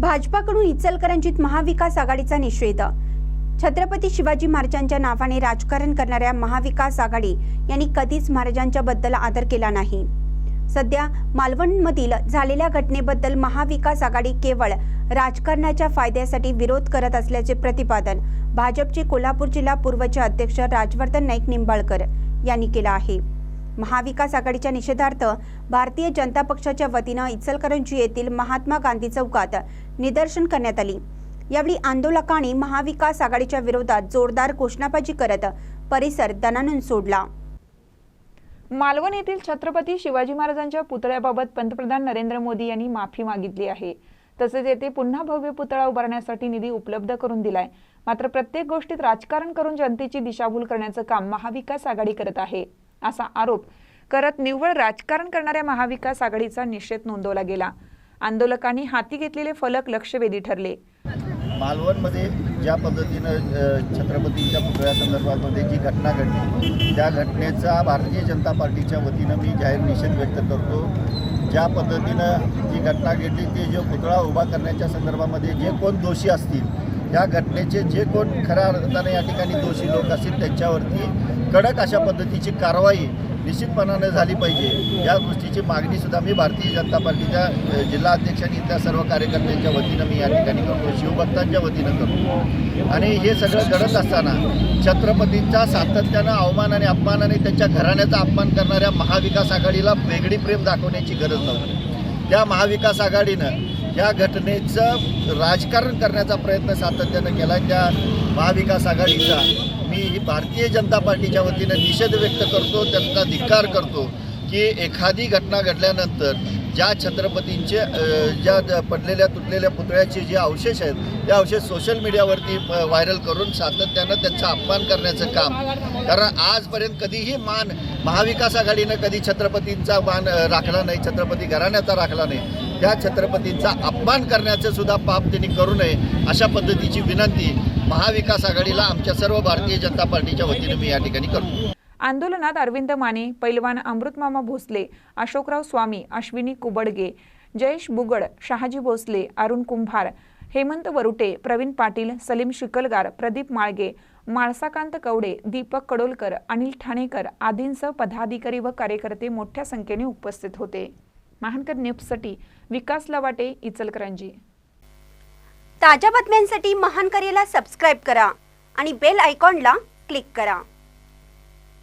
भाजपाकडून इचलकरंजीत महाविकास आघाडीचा निषेध. छत्रपती शिवाजी महाराजांच्या नावाने राजकारण करणाऱ्या महाविकास आघाडी यांनी कधीच महाराजांच्या बद्दल आदर केला नाही. सध्या मालवणमधील झालेल्या घटनेबद्दल महाविकास आघाडी केवळ राजकारणाच्या फायद्यासाठी विरोध करत असल्याचे प्रतिपादन भाजपचे कोल्हापूर जिल्हा पूर्वचे अध्यक्ष राजवर्धन नाईक निंबाळकर यांनी केलं आहे. महाविकास आघाडीच्या निषेधार्थ भारतीय जनता पक्षाच्या वतीनं इचलकरंजी येथील महात्मा गांधी चौकात निदर्शन करण्यात आली. यावेळी आंदोलकांनी महाविकास आघाडीच्या विरोधात जोरदार घोषणाबाजी करत परिसर दणानून सोडला. मालवण येथील छत्रपती शिवाजी महाराजांच्या पुतळ्याबाबत पंतप्रधान नरेंद्र मोदी यांनी माफी मागितली आहे. तसेच येथे पुन्हा भव्य पुतळा उभारण्यासाठी निधी उपलब्ध करून दिलाय. मात्र प्रत्येक गोष्टीत राजकारण करून जनतेची दिशाभूल करण्याचं काम महाविकास आघाडी करत आहे. असा आरोप करत निव्वळ राजकारण करणाऱ्या महाविकास आघाडीचा निषेध नोंदवला गेला. आंदोलकांनी हाती घेतलेले फलक लक्षवेधी ठरले. मालवणमध्ये ज्या पद्धतीनं अ, छत्रपतींच्या पुतळ्यासंदर्भामध्ये जी घटना घडली त्या घटनेचा भारतीय जनता पार्टीच्या वतीनं मी जाहीर निषेध व्यक्त करतो. ज्या पद्धतीनं जी घटना घडली ते जो पुतळा उभा करण्याच्या संदर्भामध्ये जे कोण दोषी असतील या घटनेचे जे कोण खऱ्या अर्थाने या ठिकाणी दोषी लोक असतील त्यांच्यावरती कडक अशा पद्धतीची कारवाई निश्चितपणानं झाली पाहिजे. या गोष्टीची मागणीसुद्धा मी भारतीय जनता पार्टीच्या जिल्हा अध्यक्ष आणि इतर सर्व कार्यकर्त्यांच्या वतीनं मी या ठिकाणी करतो. शिवभक्तांच्या वतीनं करतो. आणि हे सगळं घडत असताना छत्रपतींचा सातत्यानं अवमान आणि अपमान आणि त्यांच्या घराण्याचा अपमान करणाऱ्या महाविकास आघाडीला वेगळी प्रेम दाखवण्याची गरज नव्हती. त्या महाविकास आघाडीनं या घटनेचं राजकारण करण्याचा प्रयत्न सातत्यानं केला त्या महाविकास आघाडीचा मी भारतीय जनता पार्टीच्या वतीनं निषेध व्यक्त करतो त्यांचा धिक्कार करतो की एखादी घटना घडल्यानंतर ज्या छत्रपतींचे ज्या द- पडलेल्या तुटलेल्या पुतळ्याचे जे अवशेष आहेत ते अवशेष सोशल मीडियावरती व्हायरल करून सातत्यानं त्यांचा अपमान करण्याचं काम. कारण आजपर्यंत कधीही मान महाविकास आघाडीनं कधी छत्रपतींचा मान राखला नाही छत्रपती घराण्याचा राखला नाही. त्या छत्रपतींचा अपमान करण्याचं सुद्धा पाप त्यांनी करू नये अशा पद्धतीची विनंती महाविकास आघाडीला आमच्या सर्व भारतीय जनता पार्टीच्या वतीने मी या ठिकाणी करतो. आंदोलनात अरविंद माने पैलवान अमृतमामा भोसले अशोकराव स्वामी अश्विनी कुबडगे जयेश बुगड शहाजी भोसले अरुण कुंभार हेमंत वरुटे प्रवीण पाटील सलीम शिकलगार प्रदीप माळगे माळसाकांत कवडे दीपक कडोलकर अनिल ठाणेकर आदींसह पदाधिकारी व कार्यकर्ते मोठ्या संख्येने उपस्थित होते. महानकर न्यूजसाठी विकास लवाटे इचलकरंजी. ताज्या बातम्यांसाठी महानकरेला सबस्क्राईब करा आणि बेल आयकॉनला क्लिक करा.